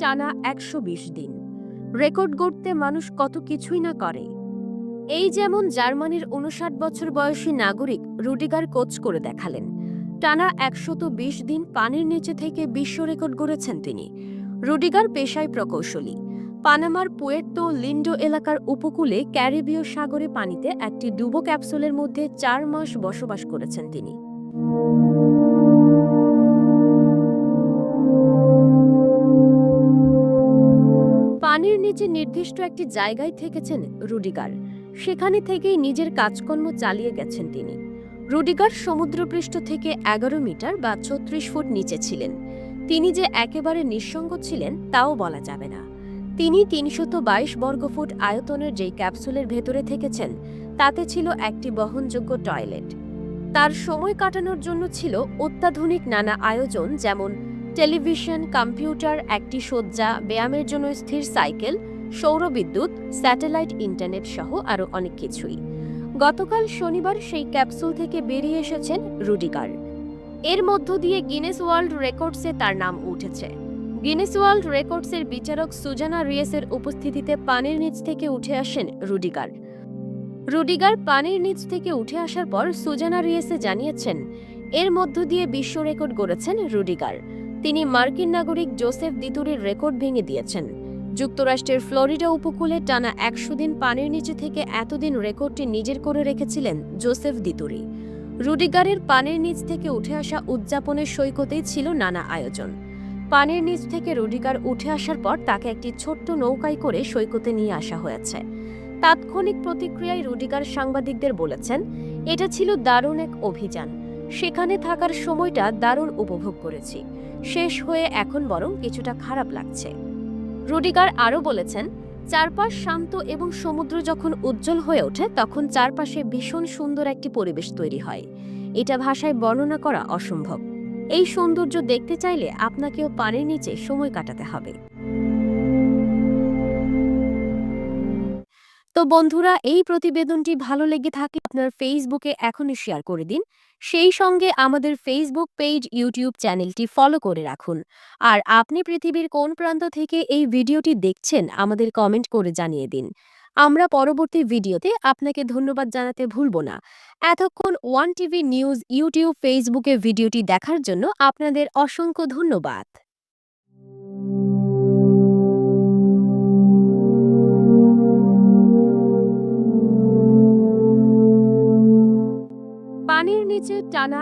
টানা একশো বিশ দিন। রেকর্ড গড়তে মানুষ কত কিছুই না করে। এই যেমন জার্মানির উনষাট বছর বয়সী নাগরিক রুডিগার কোচ করে দেখালেন, টানা একশত বিশ দিন পানির নিচে থেকে বিশ্ব রেকর্ড গড়েছেন তিনি। রুডিগার পেশায় প্রকৌশলী। পানামার পুয়ের্তো লিন্ডো এলাকার উপকূলে ক্যারিবীয় সাগরে পানিতে একটি ডুবো ক্যাপসুলের মধ্যে চার মাস বসবাস করেছেন তিনি। পানির নিচে নির্দিষ্ট একটি জায়গায় থেকেছেন রুডিগার। সেখানে থেকেই নিজের কাজকর্ম চালিয়ে গেছেন তিনি। রুডিগার সমুদ্রপৃষ্ঠ থেকে এগারো মিটার বা ছত্রিশ ফুট নিচে ছিলেন। তিনি যে একেবারে নিঃসঙ্গ ছিলেন, তাও বলা যাবে না। তিনি তিনশত বাইশ বর্গফুট আয়তনের যেই ক্যাপসুলের ভেতরে থেকেছেন, তাতে ছিল একটি বহনযোগ্য টয়লেট। তার সময় কাটানোর জন্য ছিল অত্যাধুনিক নানা আয়োজন, যেমন টেলিভিশন, কম্পিউটার, একটি শয্যা, ব্যায়ামের জন্য স্থির সাইকেল, সৌরবিদ্যুৎ, স্যাটেলাইট, ইন্টারনেট সহ আরও অনেক কিছুই। গতকাল শনিবার সেই ক্যাপসুল থেকে বেরিয়ে এসেছেন রুডিগার। এর মধ্য দিয়ে গিনেস ওয়ার্ল্ড রেকর্ডসে তার নাম উঠেছে। গিনেস ওয়ার্ল্ড রেকর্ডসের বিচারক সুজানা রিয়েসের উপস্থিতিতে পানির নিচ থেকে উঠে আসেন রুডিগার। রুডিগার পানির নিচ থেকে উঠে আসার পর সুজানা রিয়েসে জানিয়েছেন, এর মধ্য দিয়ে বিশ্ব রেকর্ড গড়েছেন রুডিগার। তিনি মার্কিন নাগরিক জোসেফ দিতুরির রেকর্ড ভেঙে দিয়েছেন। যুক্তরাষ্ট্রের ফ্লোরিডা উপকূলে টানা একশো দিন পানির নিচে থেকে এতদিন রেকর্ডটি নিজের করে রেখেছিলেন জোসেফ দিতুরি রুডিগারের পানির নিচ থেকে উঠে আসা উদযাপনের সৈকতেই ছিল নানা আয়োজন। পানির নিচ থেকে রুডিগার উঠে আসার পর তাকে একটি ছোট্ট নৌকায় করে সৈকতে নিয়ে আসা হয়েছে। তাৎক্ষণিক প্রতিক্রিয়ায় রুডিগার সাংবাদিকদের বলেছেন, এটা ছিল দারুণ এক অভিযান। সেখানে থাকার সময়টা দারুণ উপভোগ করেছি। শেষ হয়ে এখন বরং কিছুটা খারাপ লাগছে। রুডিগার আরও বলেছেন, চারপাশ শান্ত এবং সমুদ্র যখন উজ্জ্বল হয়ে ওঠে, তখন চারপাশে ভীষণ সুন্দর একটি পরিবেশ তৈরি হয়। এটা ভাষায় বর্ণনা করা অসম্ভব। এই সৌন্দর্য দেখতে চাইলে আপনাকেও পানির নিচে সময় কাটাতে হবে। তো বন্ধুরা, এই প্রতিবেদনটি ভালো লেগে থাকে আপনার ফেসবুকে এখনই শেয়ার করে দিন। সেই সঙ্গে আমাদের ফেসবুক পেজ ইউটিউব চ্যানেলটি ফলো করে রাখুন। আর আপনি পৃথিবীর কোন প্রান্ত থেকে এই ভিডিওটি দেখছেন, আমাদের কমেন্ট করে জানিয়ে দিন। আমরা পরবর্তী ভিডিওতে আপনাকে ধন্যবাদ জানাতে ভুলব না। এতক্ষণ ওয়ান টিভি নিউজ ইউটিউব ফেসবুকে ভিডিওটি দেখার জন্য আপনাদের অসংখ্য ধন্যবাদ। পানির নিচে টানা